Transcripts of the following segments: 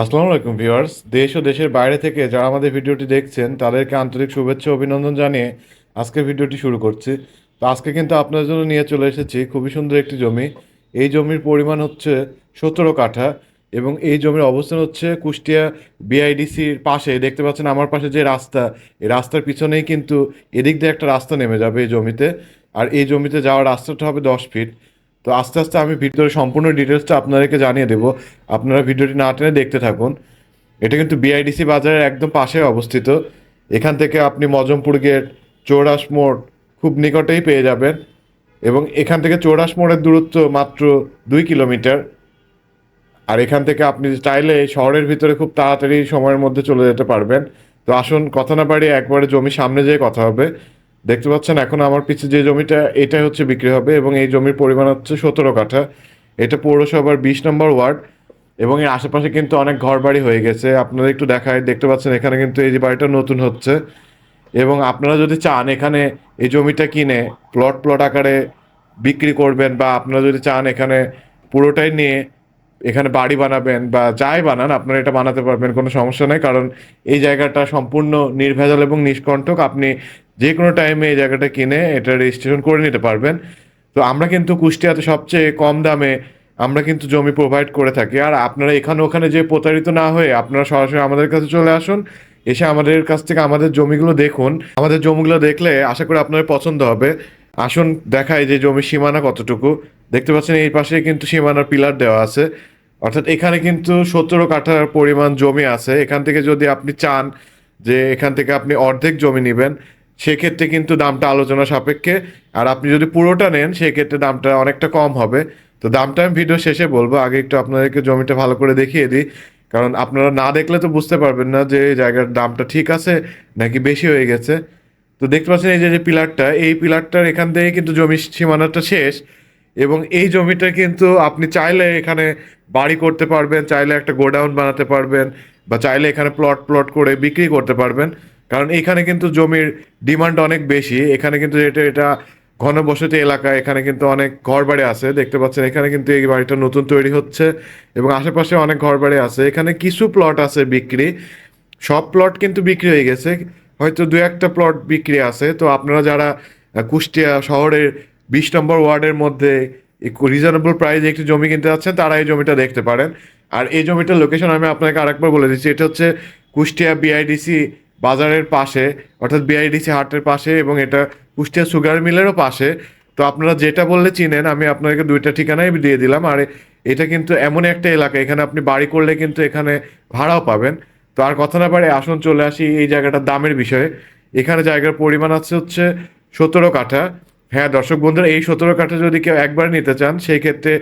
আসসালামু আলাইকুম, ভিউয়ার্স। দেশ ও দেশের বাইরে থেকে যারা আমাদের ভিডিওটি দেখছেন, তাদেরকে আন্তরিক শুভেচ্ছা অভিনন্দন জানিয়ে আজকের ভিডিওটি শুরু করছি। তো আজকে কিন্তু আপনাদের জন্য নিয়ে চলে এসেছি খুবই সুন্দর একটি জমি। এই জমির পরিমাণ হচ্ছে সতেরো কাঠা এবং এই জমির অবস্থান হচ্ছে কুষ্টিয়া বিআইডিসির পাশে। দেখতে পাচ্ছেন আমার পাশে যে রাস্তা, এই রাস্তার পিছনেই কিন্তু এদিক দিয়ে একটা রাস্তা নেমে যাবে এই জমিতে। আর এই জমিতে যাওয়ার রাস্তাটা হবে দশ ফিট। তো আস্তে আস্তে আমি ভিডিওর সম্পূর্ণ ডিটেলসটা আপনাদেরকে জানিয়ে দেবো। আপনারা ভিডিওটি না টেনে দেখতে থাকুন। এটা কিন্তু বিআইডিসি বাজারের একদম পাশে অবস্থিত। এখান থেকে আপনি মজমপুর গেট চৌরাস মোড় খুব নিকটেই পেয়ে যাবেন। এবং এখান থেকে চৌরাস মোড়ের দূরত্ব মাত্র দুই কিলোমিটার। আর এখান থেকে আপনি চাইলে শহরের ভিতরে খুব তাড়াতাড়ি সময়ের মধ্যে চলে যেতে পারবেন। তো আসুন, কথা না বাড়িয়ে একবারে জমি সামনে যেয়ে কথা হবে। দেখতে পাচ্ছেন, এখন আমার পিছে যে জমিটা, এটাই হচ্ছে বিক্রি হবে এবং এই জমির পরিমাণ হচ্ছে সতেরো কাঠা। এটা পৌরসভার বিশ নম্বর ওয়ার্ড এবং এর আশেপাশে কিন্তু অনেক ঘর বাড়ি হয়ে গেছে। আপনারা একটু দেখায়, দেখতে পাচ্ছেন, এখানে কিন্তু এই যে বাড়িটা নতুন হচ্ছে এবং আপনারা যদি চান এখানে এই জমিটা কিনে প্লট প্লট আকারে বিক্রি করবেন বা আপনারা যদি চান এখানে পুরোটাই নিয়ে এখানে বাড়ি বানাবেন বা যাই বানান, আপনারা এটা বানাতে পারবেন, কোনো সমস্যা নেই। কারণ এই জায়গাটা সম্পূর্ণ নির্ভেজাল এবং নিষ্কণ্টক। আপনি যে কোনো টাইমে এই জায়গাটা কিনে এটা রেজিস্ট্রেশন করে নিতে পারবেন। তো আমরা কিন্তু কুষ্টিয়াতে সবচেয়ে কম দামে আমরা কিন্তু জমি প্রোভাইড করে থাকি। আর আপনারা এখানে ওখানে যে প্রতারিত না হয়ে আপনারা সরাসরি আমাদের কাছে চলে আসুন, এসে আমাদের কাছ থেকে আমাদের জমিগুলো দেখুন। আমাদের জমিগুলো দেখলে আশা করি আপনাদের পছন্দ হবে। আসুন, দেখাই যে জমির সীমানা কতটুকু। দেখতে পাচ্ছেন এই পাশে কিন্তু সীমানার পিলার দেওয়া আছে। অর্থাৎ এখানে কিন্তু সতেরো কাঠার পরিমাণ জমি আছে। এখান থেকে যদি আপনি চান যে এখান থেকে আপনি অর্ধেক জমি নেবেন সেক্ষেত্রে কিন্তু দামটা আলোচনা সাপেক্ষে। আর আপনি যদি পুরোটা নেন, সেক্ষেত্রে দামটা অনেকটা কম হবে। তো দামটা আমি ভিডিও শেষে বলব। আগে একটু আপনাদেরকে জমিটা ভালো করে দেখিয়ে দিই। কারণ আপনারা না দেখলে তো বুঝতে পারবেন না যে জায়গার দামটা ঠিক আছে নাকি বেশি হয়ে গেছে। তো দেখতে পাচ্ছেন এই যে যে পিলারটা, এই পিলারটার এখান থেকে কিন্তু জমির সীমানাটা শেষ। এবং এই জমিটা কিন্তু আপনি চাইলে এখানে বাড়ি করতে পারবেন, চাইলে একটা গোডাউন বানাতে পারবেন বা চাইলে এখানে প্লট প্লট করে বিক্রি করতে পারবেন। কারণ এখানে কিন্তু জমির ডিমান্ড অনেক বেশি। এখানে কিন্তু এটা এটা ঘনবসতি এলাকা, এখানে কিন্তু অনেক ঘর বাড়ি আছে, দেখতে পাচ্ছেন। এখানে কিন্তু এই বাড়িটা নতুন তৈরি হচ্ছে এবং আশেপাশে অনেক ঘর বাড়ি আছে। এখানে কিছু প্লট আছে বিক্রি। সব প্লট কিন্তু বিক্রি হয়ে গেছে। হয়তো দু একটা প্লট বিক্রি আছে। তো আপনারা যারা কুষ্টিয়া শহরের বিশ নম্বর ওয়ার্ডের মধ্যে রিজনেবল প্রাইসে একটি জমি কিনতে যাচ্ছেন, তারা এই জমিটা দেখতে পারেন। আর এই জমিটার লোকেশন আমি আপনাকে আরেকবার বলে দিচ্ছি। এটা হচ্ছে কুষ্টিয়া বিআইডিসি বাজারের পাশে, অর্থাৎ বিআইডিসি হাটের পাশে এবং এটা কুষ্টিয়া সুগার মিলেরও পাশে। তো আপনারা যেটা বললে চিনেন, আমি আপনাদেরকে দুইটা ঠিকানাই দিয়ে দিলাম। আর এটা কিন্তু এমন একটা এলাকা, এখানে আপনি বাড়ি করলে কিন্তু এখানে ভাড়াও পাবেন। তো আর কথা না পারে আসুন, চলে আসি এই জায়গাটার দামের বিষয়ে। এখানে জায়গার পরিমাণ আছে হচ্ছে সতেরো কাঠা। হ্যাঁ দর্শক বন্ধুরা, এই সতেরো কাঠা যদি কেউ একবার নিতে চান, সেই ক্ষেত্রে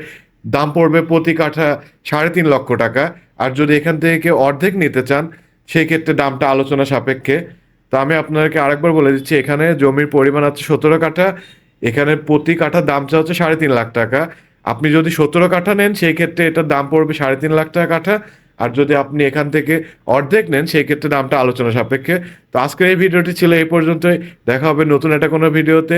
দাম পড়বে প্রতি কাঠা সাড়ে তিন লক্ষ টাকা। আর যদি এখান থেকে কেউ অর্ধেক নিতে চান সেই ক্ষেত্রে দামটা আলোচনা সাপেক্ষে। তো আমি আপনাদেরকে আরেকবার বলে দিচ্ছি, এখানে জমির পরিমাণ আছে সতেরো কাঠা, এখানে প্রতি কাঠা দামটা হচ্ছে সাড়ে তিন লাখ টাকা। আপনি যদি সতেরো কাঠা নেন, সেই ক্ষেত্রে এটার দাম পড়বে সাড়ে তিন লাখ টাকা কাঠা। আর যদি আপনি এখান থেকে অর্ধেক নেন, সেই ক্ষেত্রে দামটা আলোচনা সাপেক্ষে। তো আজকের এই ভিডিওটি ছিল এই পর্যন্তই। দেখা হবে নতুন একটা কোনো ভিডিওতে।